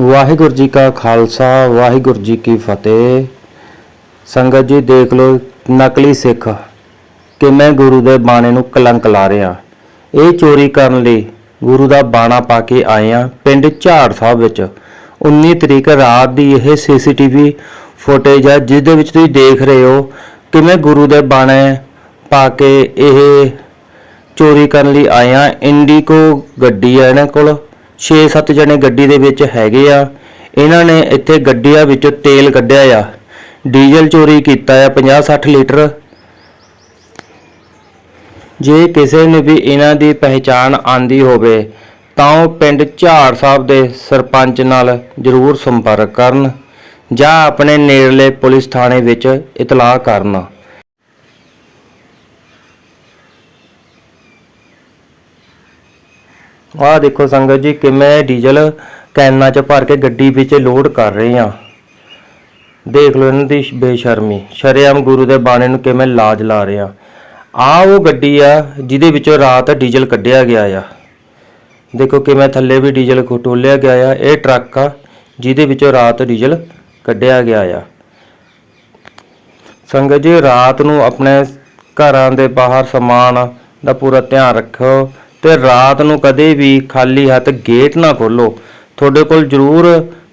ਵਾਹਿਗੁਰੂ ਜੀ ਕਾ ਖਾਲਸਾ, ਵਾਹਿਗੁਰੂ ਜੀ ਕੀ ਫਤਿਹ। ਸੰਗਤ ਜੀ, ਦੇਖ ਲਓ, ਨਕਲੀ ਸਿੱਖ ਕਿਵੇਂ ਗੁਰੂ ਦੇ ਬਾਣੇ ਨੂੰ ਕਲੰਕ ਲਾ ਰਿਹਾ। ਇਹ ਚੋਰੀ ਕਰਨ ਲਈ ਗੁਰੂ ਦਾ ਬਾਣਾ ਪਾ ਕੇ ਆਏ ਆ ਪਿੰਡ ਝਾੜ ਸਾਹਿਬ ਵਿੱਚ। 19 ਤਰੀਕ ਰਾਤ ਦੀ ਇਹ ਸੀਸੀਟੀਵੀ ਫੁਟੇਜ ਹੈ ਜਿਸ ਦੇ ਵਿੱਚ ਤੁਸੀਂ ਦੇਖ ਰਹੇ ਹੋ ਕਿਵੇਂ ਗੁਰੂ ਦੇ ਬਾਣੇ ਪਾ ਕੇ ਇਹ ਚੋਰੀ ਕਰਨ ਲਈ ਆਏ ਆ ਇੰਡੀਕੋ ਗੱਡੀ ਆ ਇਹਨਾਂ ਕੋਲ। 6-7 ਜਣੇ ਗੱਡੀ ਦੇ ਵਿੱਚ ਹੈਗੇ ਆ। ਇਹਨਾਂ ਨੇ ਇੱਥੇ ਗੱਡੀਆਂ ਵਿੱਚੋਂ ਤੇਲ ਕੱਢਿਆ ਆ। ਡੀਜ਼ਲ ਚੋਰੀ ਕੀਤਾ ਆ 50-60 ਲੀਟਰ। ਜੇ ਕਿਸੇ ਨੂੰ ਵੀ ਇਹਨਾਂ ਦੀ ਪਹਿਚਾਣ ਆਂਦੀ ਹੋਵੇ, ਤਾਂ ਉਹ ਪਿੰਡ ਝਾੜ ਸਾਹਿਬ ਦੇ ਸਰਪੰਚ ਨਾਲ ਜ਼ਰੂਰ ਸੰਪਰਕ ਕਰਨ ਜਾਂ ਆਪਣੇ ਨੇੜਲੇ ਪੁਲਿਸ ਥਾਣੇ ਵਿੱਚ ਇਤਲਾਹ ਕਰਨ। ਆਹ ਦੇਖੋ ਸੰਗਤ ਜੀ ਕਿਵੇਂ ਡੀਜ਼ਲ ਕੈਨਾਂ 'ਚ ਭਰ ਕੇ ਗੱਡੀ ਵਿੱਚ ਲੋਡ ਕਰ ਰਹੇ ਆ ਦੇਖ ਲਓ ਇਹਨਾਂ ਦੀ ਬੇਸ਼ਰਮੀ। ਸ਼ਰੇਆਮ ਗੁਰੂ ਦੇ ਬਾਣੇ ਨੂੰ ਕਿਵੇਂ ਲਾਜ ਲਾ ਰਹੇ ਆ। ਆ ਉਹ ਗੱਡੀ ਆ, ਜਿਹਦੇ ਵਿੱਚੋਂ ਰਾਤ ਡੀਜ਼ਲ ਕੱਢਿਆ ਗਿਆ ਆ। ਦੇਖੋ ਕਿਵੇਂ ਥੱਲੇ ਵੀ ਡੀਜ਼ਲ ਖਟੋਲਿਆ ਗਿਆ ਆ। ਇਹ ਟਰੱਕ ਆ, ਜਿਹਦੇ ਵਿੱਚੋਂ ਰਾਤ ਡੀਜ਼ਲ ਕੱਢਿਆ ਗਿਆ ਆ। ਸੰਗਤ ਜੀ, ਰਾਤ ਨੂੰ ਆਪਣੇ ਘਰਾਂ ਦੇ ਬਾਹਰ ਸਮਾਨ ਦਾ ਪੂਰਾ ਧਿਆਨ ਰੱਖੋ। ਤੇ ਰਾਤ ਨੂੰ ਕਦੇ ਵੀ ਖਾਲੀ ਹੱਥ ਗੇਟ ਨਾ ਖੋਲੋ ਤੁਹਾਡੇ ਕੋਲ ਜ਼ਰੂਰ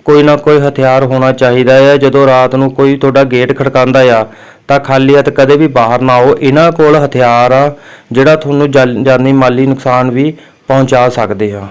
ਕੋਈ ਨਾ ਕੋਈ ਹਥਿਆਰ ਹੋਣਾ ਚਾਹੀਦਾ ਹੈ। ਜਦੋਂ ਰਾਤ ਨੂੰ ਕੋਈ ਤੁਹਾਡਾ ਗੇਟ ਖੜਕਾਉਂਦਾ ਆ, ਤਾਂ ਖਾਲੀ ਹੱਥ ਕਦੇ ਵੀ ਬਾਹਰ ਨਾ ਆਓ। ਇਹਨਾਂ ਕੋਲ ਹਥਿਆਰ ਆ, ਜਿਹੜਾ ਤੁਹਾਨੂੰ ਜਾਨੀ ਮਾਲੀ ਨੁਕਸਾਨ ਵੀ ਪਹੁੰਚਾ ਸਕਦੇ ਆ।